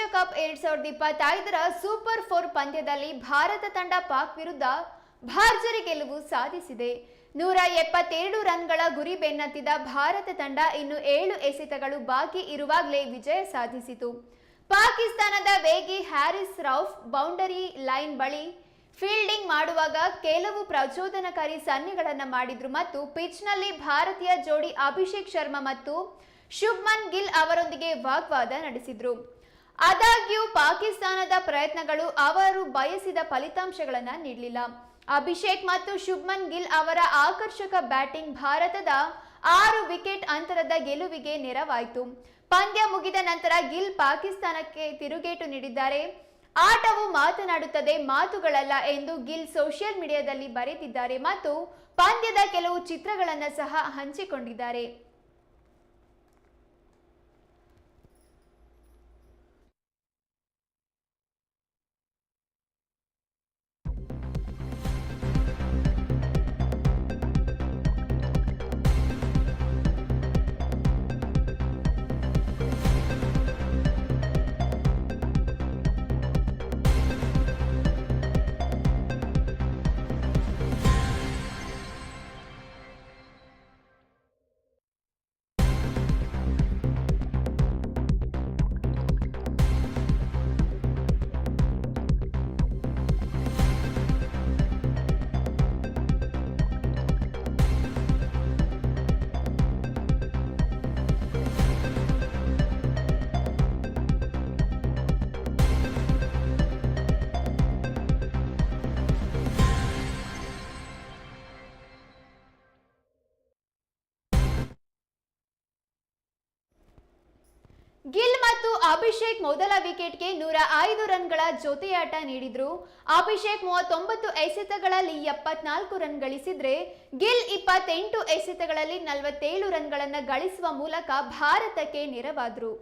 Asia cup ಎರಡ್ ಸಾವಿರದ ಇಪ್ಪತ್ತೈದರ ಸೂಪರ್ ಫೋರ್ ಪಂದ್ಯದಲ್ಲಿ ಭಾರತ ತಂಡ ಪಾಕ್ ವಿರುದ್ಧ ಭರ್ಜರಿ ಗೆಲುವು ಸಾಧಿಸಿದೆ. ನೂರ ಎಪ್ಪತ್ತೆರಡು ರನ್ಗಳ ಗುರಿ ಬೆನ್ನತ್ತಿದ ಭಾರತ ತಂಡ ಇನ್ನು ಏಳು ಎಸೆತಗಳು ಬಾಕಿ ಇರುವಾಗಲೇ ವಿಜಯ ಸಾಧಿಸಿತು. ಪಾಕಿಸ್ತಾನದ ವೇಗಿ ಹ್ಯಾರಿಸ್ ರೌಫ್ ಬೌಂಡರಿ ಲೈನ್ ಬಳಿ ಫೀಲ್ಡಿಂಗ್ ಮಾಡುವಾಗ ಕೆಲವು ಪ್ರಚೋದನಕಾರಿ ಸನ್ನೆಗಳನ್ನು ಮಾಡಿದ್ರು ಮತ್ತು ಪಿಚ್ನಲ್ಲಿ ಭಾರತೀಯ ಜೋಡಿ ಅಭಿಷೇಕ್ ಶರ್ಮಾ ಮತ್ತು ಶುಭ್ಮನ್ ಗಿಲ್ ಅವರೊಂದಿಗೆ ವಾಗ್ವಾದ ನಡೆಸಿದ್ರು. ಆದಾಗ್ಯೂ ಪಾಕಿಸ್ತಾನದ ಪ್ರಯತ್ನಗಳು ಅವರು ಬಯಸಿದ ಫಲಿತಾಂಶಗಳನ್ನು ನೀಡಲಿಲ್ಲ. ಅಭಿಷೇಕ್ ಮತ್ತು ಶುಭ್ಮನ್ ಗಿಲ್ ಅವರ ಆಕರ್ಷಕ ಬ್ಯಾಟಿಂಗ್ ಭಾರತದ ಆರು ವಿಕೆಟ್ ಅಂತರದ ಗೆಲುವಿಗೆ ನೆರವಾಯಿತು. ಪಂದ್ಯ ಮುಗಿದ ನಂತರ ಗಿಲ್ ಪಾಕಿಸ್ತಾನಕ್ಕೆ ತಿರುಗೇಟು ನೀಡಿದ್ದಾರೆ. ಆಟವು ಮಾತನಾಡುತ್ತದೆ, ಮಾತುಗಳಲ್ಲ ಎಂದು ಗಿಲ್ ಸೋಷಿಯಲ್ ಮೀಡಿಯಾದಲ್ಲಿ ಬರೆದಿದ್ದಾರೆ ಮತ್ತು ಪಂದ್ಯದ ಕೆಲವು ಚಿತ್ರಗಳನ್ನು ಸಹ ಹಂಚಿಕೊಂಡಿದ್ದಾರೆ. ಗಿಲ್ ಮತ್ತು ಅಭಿಷೇಕ್ ಮೊದಲ ವಿಕೆಟ್ಗೆ ನೂರ ಐದು ರನ್ಗಳ ಜೊತೆಯಾಟ ನೀಡಿದ್ರು. ಅಭಿಷೇಕ್ ಮೂವತ್ತೊಂಬತ್ತು ಎಸೆತಗಳಲ್ಲಿ ಎಪ್ಪತ್ನಾಲ್ಕು ರನ್ ಗಳಿಸಿದ್ರೆ, ಗಿಲ್ ಇಪ್ಪತ್ತೆಂಟು ಎಸೆತಗಳಲ್ಲಿ ನಲವತ್ತೇಳು ರನ್ಗಳನ್ನು ಗಳಿಸುವ ಮೂಲಕ ಭಾರತಕ್ಕೆ ನೆರವಾದ್ರು.